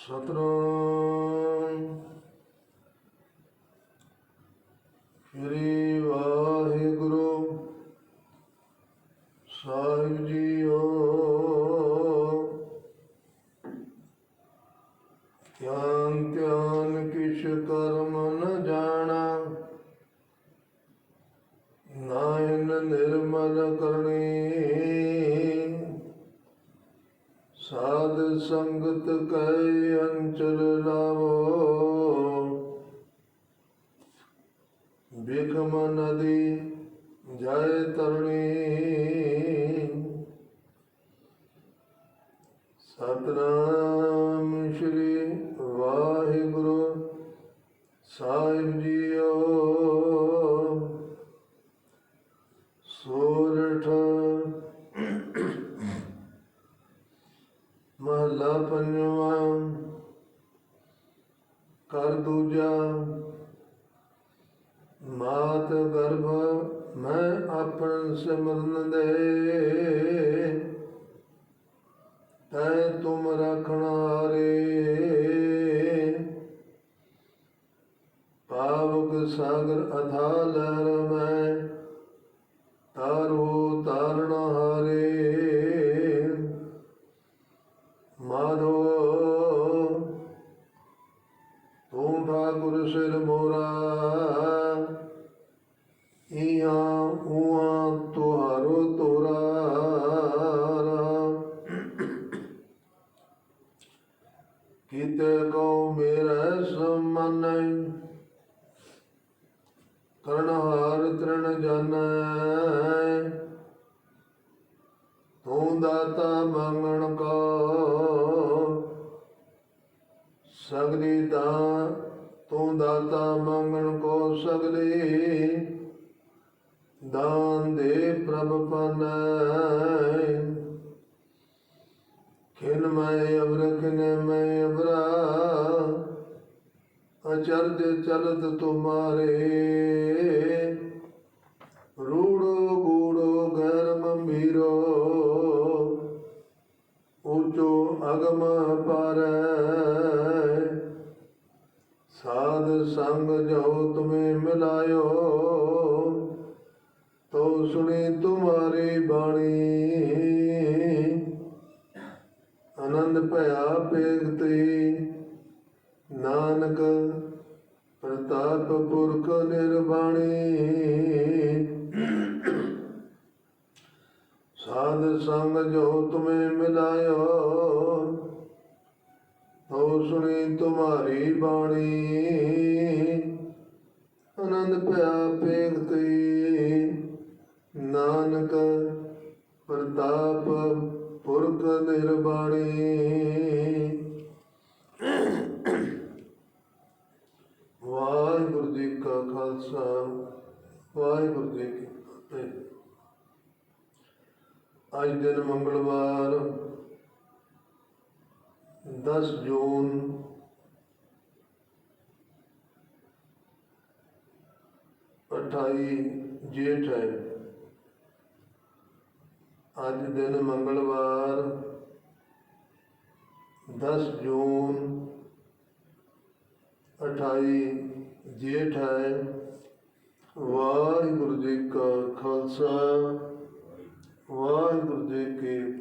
ਸਤਨਾਮ। ਸ੍ਰੀ ਵਾਹਿਗੁਰੂ ਸਾਹਿਬ ਜੀਓ। ਗਿਆਨ ਧਿਆਨ ਕਿਛ ਕਰਮ ਨ ਜਾਣਾ। ਨਾਇਨ ਨਿਰਮਲ ਕਰਨ ਸਾਧ ਸੰਗਤ ਕੈ ਅੰਚਲ ਲਾਵੋ। ਬਿਖਮ ਨਦੀ ਜੈ ਤਰਣੀ। ਸਤਨਾਮ ਸ਼੍ਰੀ ਵਾਹਿਗੁਰੂ ਸਾਹਿਬ ਜੀਓ। ਮਹਲਾ ਪੰਜਵਾਂ, ਕਰ ਦੂਜਾ, ਮਾਤ ਗਰਭ ਮੈਂ ਆਪਣ ਸਿਮਰਨ ਦੇ। ਤੈ ਤੁਮ ਰਖਣ ਰੇ। ਪਾਵਕ ਸਾਗਰ ਅਥਾ ਲਹਿਰ ਮੈਂ ਠਾਕੁਰ ਮੋਰਾ। ਈਆ ਉਆ ਤੁਹਾਰੋ ਤੋਰਾ। ਕਿਤੇ ਕੋ ਮੇਰਾ ਸਮਨ ਕਰਨ ਹਾਰ ਤ੍ਰਣ ਜਾਣੈ। ਤੂੰ ਦਾਤਾ ਮੰਗਣ ਕੋ ਸਗਲੀ ਦਾ ਤੂੰ ਦਾਤਾ ਮੰਗਣ ਕੋ ਸਗਲੀ, ਦਾਨ ਦੇ ਪ੍ਰਭ ਪਾਨੈ। ਖਿਨ ਮੈਂ ਅਵਰ ਖਿਨ ਮੈਂ ਅਵਰਾ, ਅਚਰਜ ਚਲਤ ਤੁਮਾਰੇ ਰੂੜੋ ਗੂੜੋ ਗਰ ਮੰਭੀਰੋ ਊਚੋ ਅਗਮ ਪਾਰੈ। ਸੰਗ ਜੋ ਤੁਮੇ ਮਿਲਾਇਓ। ਤੋ ਸੁਣੀ ਤੁਮਾਰੀ ਬਾਣੀ। ਆਨੰਦ ਭਇਆ ਪੇਗਤੀ ਨਾਨਕ ਪ੍ਰਤਾਪ ਪੁਰਖ ਨਿਰਵਾਣੀ ਸਾਧ ਸੰਗ ਜੋ ਤੁਮੇ ਮਿਲਾਇਓ। ਹੋ ਸੁਣੀ ਤੁਮਾਰੀ ਬਾਣੀ। ਆਨੰਦ ਭਇਆ ਪੇਗਤੀ ਨਾਨਕ ਪ੍ਰਤਾਪ ਪੁਰਖ ਨਿਰਵਾਣੀ ਵਾਹਿਗੁਰੂ ਜੀ ਕਾ ਖਾਲਸਾ, ਵਾਹਿਗੁਰੂ ਜੀ ਕੀ ਫਤਿਹ। ਅੱਜ ਦਿਨ ਮੰਗਲਵਾਰ 10 ਜੂਨ ਅਠਾਈ ਜੇਠ ਹੈ। ਅੱਜ ਦਿਨ ਮੰਗਲਵਾਰ 10 ਜੂਨ 28 ਜੇਠ ਹੈ। ਵਾਹਿਗੁਰੂ ਜੀ ਕਾ ਖਾਲਸਾ, ਵਾਹਿਗੁਰੂ ਜੀ ਕੀ